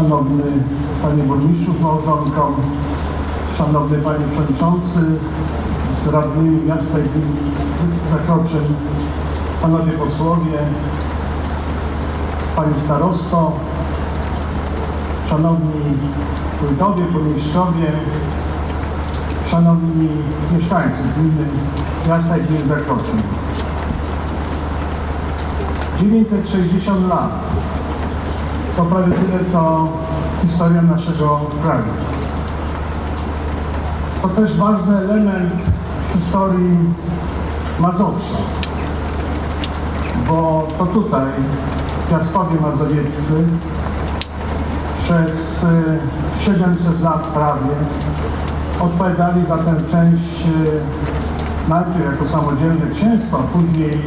Szanowny Panie Burmistrzu z małżonką, Szanowny Panie Przewodniczący z radnymi miasta i gmin Zakroczyn, Panowie Posłowie, Panie Starosto, Szanowni Wójtowie, Burmistrzowie, Szanowni Mieszkańcy gminy miasta i gmin Zakroczyn. 960 lat to prawie tyle, co historia naszego kraju. To też ważny element historii Mazowsza, bo to tutaj Piastowie Mazowieccy przez y, 700 lat prawie odpowiadali za tę część y, najpierw jako samodzielne księstwo, a później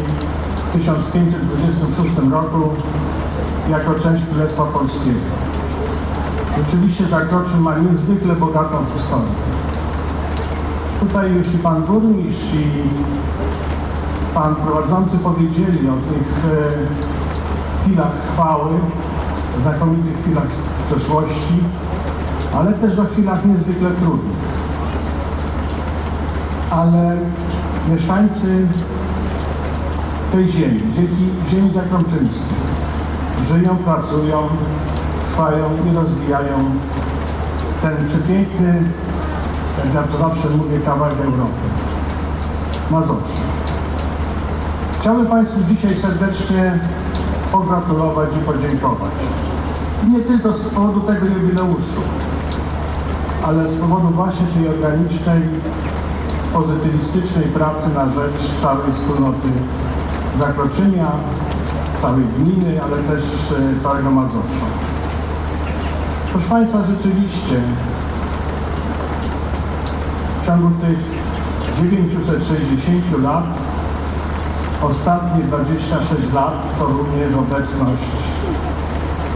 w 1526 roku jako część Królestwa Polskiego. Rzeczywiście Zakroczyn ma niezwykle bogatą historię. Tutaj już i Pan Burmistrz i Pan Prowadzący powiedzieli o tych e, chwilach chwały, znakomitych chwilach przeszłości, ale też o chwilach niezwykle trudnych. Ale mieszkańcy tej ziemi, dzięki ziemi zakrączyńskiej, żyją, pracują, trwają i rozwijają ten przepiękny, jak ja to zawsze mówię, kawałek Europy. Mazowsze. Chciałbym Państwu dzisiaj serdecznie pogratulować i podziękować. Nie tylko z powodu tego jubileuszu, ale z powodu właśnie tej organicznej, pozytywistycznej pracy na rzecz całej wspólnoty Zakroczynia, całej gminy, ale też e, całego Mazowsza. Proszę Państwa, rzeczywiście w ciągu tych 960 lat, ostatnie 26 lat to również obecność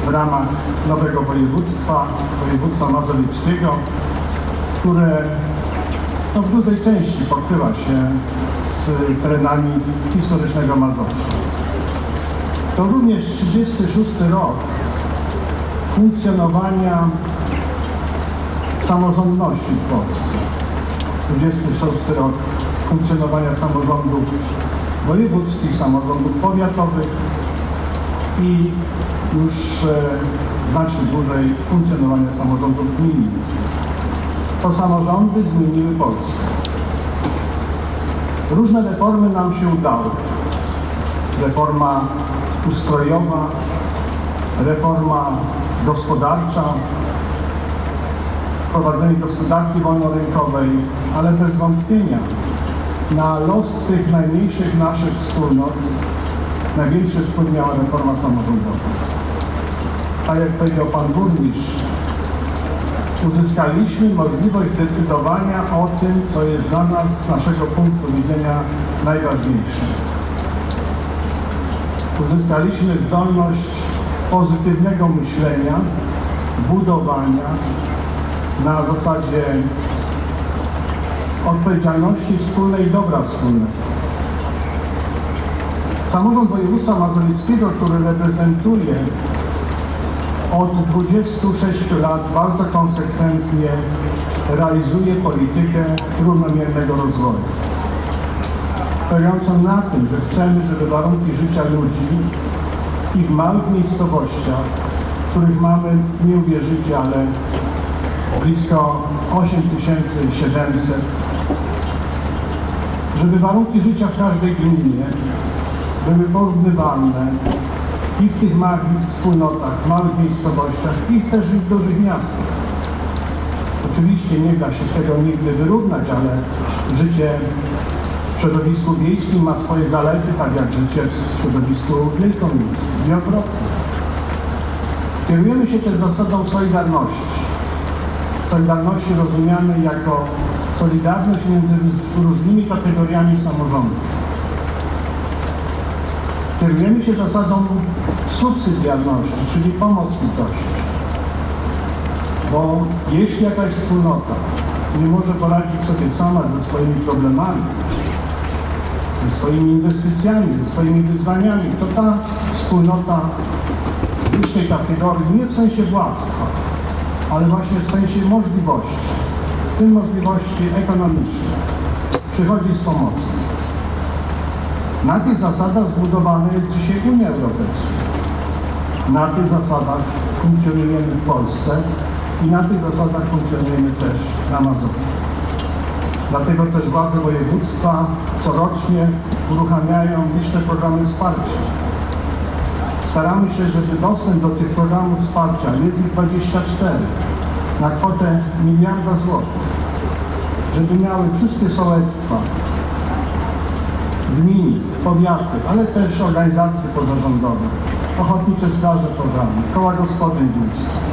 w ramach nowego województwa, województwa mazowieckiego, które no, w dużej części pokrywa się z terenami historycznego Mazowsza. To również 36 rok funkcjonowania samorządności w Polsce. 26 rok funkcjonowania samorządów wojewódzkich, samorządów powiatowych i już e, znacznie dłużej funkcjonowania samorządów gminnych. To samorządy zmieniły Polskę. Różne reformy nam się udały. Reforma ustrojowa, reforma gospodarcza, wprowadzenie gospodarki wolnorynkowej, ale bez wątpienia na los tych najmniejszych naszych wspólnot największy wpływ miała reforma samorządowa. Tak jak powiedział Pan Burmistrz, uzyskaliśmy możliwość decydowania o tym, co jest dla nas z naszego punktu widzenia najważniejsze. Uzyskaliśmy zdolność pozytywnego myślenia, budowania na zasadzie odpowiedzialności wspólnej i dobra wspólnego. Samorząd województwa mazowieckiego, który reprezentuję od 26 lat bardzo konsekwentnie realizuje politykę równomiernego rozwoju. Polegającą na tym, że chcemy, żeby warunki życia ludzi i w małych miejscowościach, których mamy, nie uwierzycie, ale blisko 8700, żeby warunki życia w każdej gminie były porównywalne i w tych małych wspólnotach, małych miejscowościach, i też w dużych miastach. Oczywiście nie da się tego nigdy wyrównać, ale życie w środowisku wiejskim ma swoje zalety, tak jak życie w środowisku wielkomiejskim i odwrotnie. Kierujemy się też zasadą solidarności. Solidarności rozumianej jako solidarność między różnymi kategoriami samorządów. Kierujemy się zasadą subsydiarności, czyli pomocniczości. Bo jeśli jakaś wspólnota nie może poradzić sobie sama ze swoimi problemami, ze swoimi inwestycjami, ze swoimi wyzwaniami, to ta wspólnota niższej kategorii, nie w sensie władztwa, ale właśnie w sensie możliwości, w tym możliwości ekonomicznych, przychodzi z pomocą. Na tych zasadach zbudowana jest dzisiaj Unia Europejska. Na tych zasadach funkcjonujemy w Polsce i na tych zasadach funkcjonujemy też na Mazowszu. Dlatego też władze województwa corocznie uruchamiają liczne programy wsparcia. Staramy się, żeby dostęp do tych programów wsparcia, jest ich 24, na kwotę miliarda złotych, żeby miały wszystkie sołectwa, gminy, powiaty, ale też organizacje pozarządowe, ochotnicze straże pożarne, koła gospodyń wiejskich.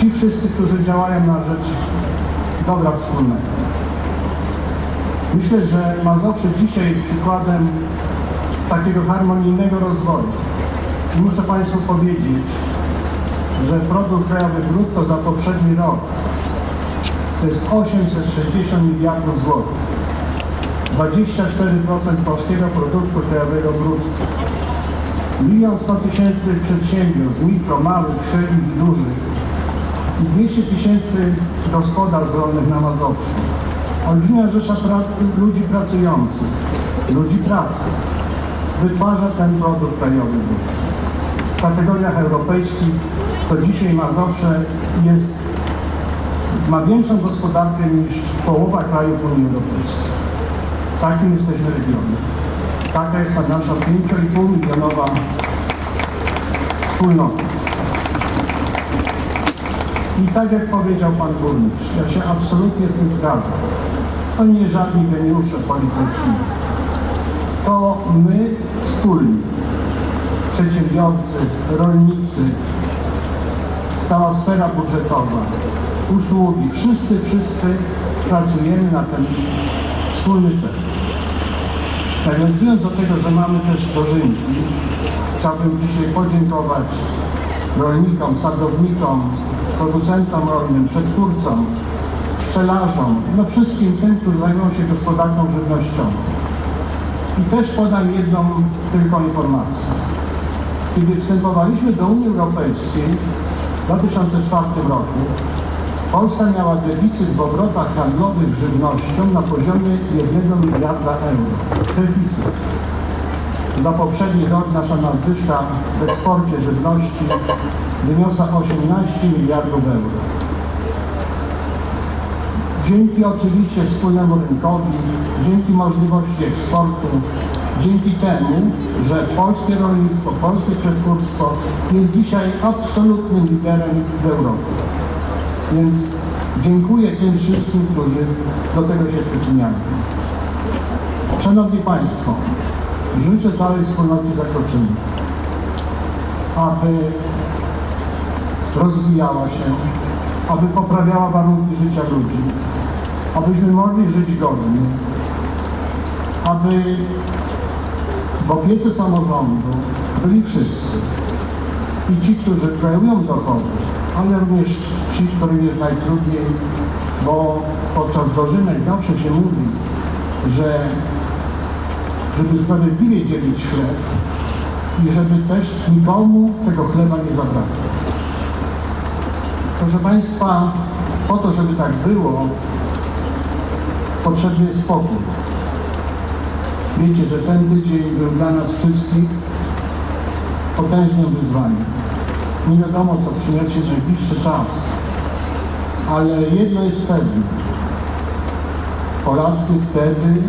Ci wszyscy, którzy działają na rzecz dobra wspólnego. Myślę, że Mazowsze dzisiaj jest przykładem takiego harmonijnego rozwoju. I muszę Państwu powiedzieć, że produkt krajowy brutto za poprzedni rok to jest 860 miliardów złotych. 24% polskiego produktu krajowego brutto. Milion 100 tysięcy przedsiębiorstw, mikro, małych, średnich i dużych i 200 tysięcy gospodarstw rolnych na Mazowszu. Olbrzymia rzesza pra ludzi pracujących, ludzi pracy wytwarza ten produkt krajowy. W kategoriach europejskich to dzisiaj Mazowsze jest, ma większą gospodarkę niż połowa krajów Unii Europejskiej. Takim jesteśmy regionem. Taka jest ta nasza 5,5 milionowa wspólnota. I tak jak powiedział Pan Burmistrz, ja się absolutnie z tym zgadzam. To nie żadni geniusze polityczni. To my wspólnie, przedsiębiorcy, rolnicy, cała sfera budżetowa, usługi, wszyscy, wszyscy pracujemy na ten wspólny cel. Nawiązując do tego, że mamy też dożynki, chciałbym dzisiaj podziękować rolnikom, sadownikom, producentom rolnym, przetwórcom, pszczelarzom, no wszystkim tym, którzy zajmują się gospodarką żywnościową. I też podam jedną tylko informację. Kiedy wstępowaliśmy do Unii Europejskiej w 2004 roku, Polska miała deficyt w obrotach handlowych żywnością na poziomie 1 miliarda euro. Deficyt. Za poprzedni rok nasza nadwyżka w eksporcie żywności wyniosła 18 miliardów euro. Dzięki oczywiście wspólnemu rynkowi, dzięki możliwości eksportu, dzięki temu, że polskie rolnictwo, polskie przetwórstwo jest dzisiaj absolutnym liderem w Europie. Więc dziękuję tym wszystkim, którzy do tego się przyczyniają. Szanowni Państwo, życzę całej wspólnocie Zakroczyny, aby rozwijała się, aby poprawiała warunki życia ludzi, abyśmy mogli żyć godnie, aby w opiece samorządu byli wszyscy. I ci, którzy kreują dochody, ale również ci, którym jest najtrudniej, bo podczas dożynek zawsze się mówi, że żeby sprawiedliwie dzielić chleb i żeby też nikomu tego chleba nie zabrakło. Proszę Państwa, po to, żeby tak było, potrzebny jest spokój. Wiecie, że ten tydzień był dla nas wszystkich potężnym wyzwaniem. Nie wiadomo, co przyniesie najbliższy czas, ale jedno jest pewne. Polacy wtedy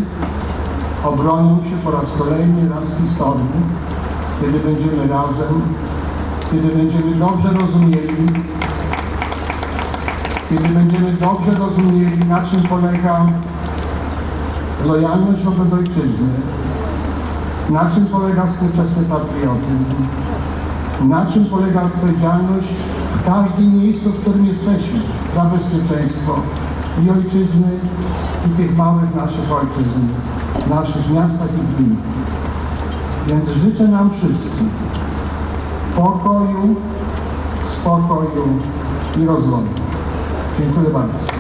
obronią się po raz kolejny raz w historii, kiedy będziemy razem, kiedy będziemy dobrze rozumieli, kiedy będziemy dobrze rozumieli, na czym polega lojalność wobec ojczyzny, na czym polega współczesny patriotyzm, na czym polega odpowiedzialność w każdym miejscu, w którym jesteśmy, za bezpieczeństwo i ojczyzny, i tych małych naszych ojczyzn, naszych miastach i gminach. Więc życzę nam wszystkim pokoju, spokoju i rozwoju. Dziękuję bardzo.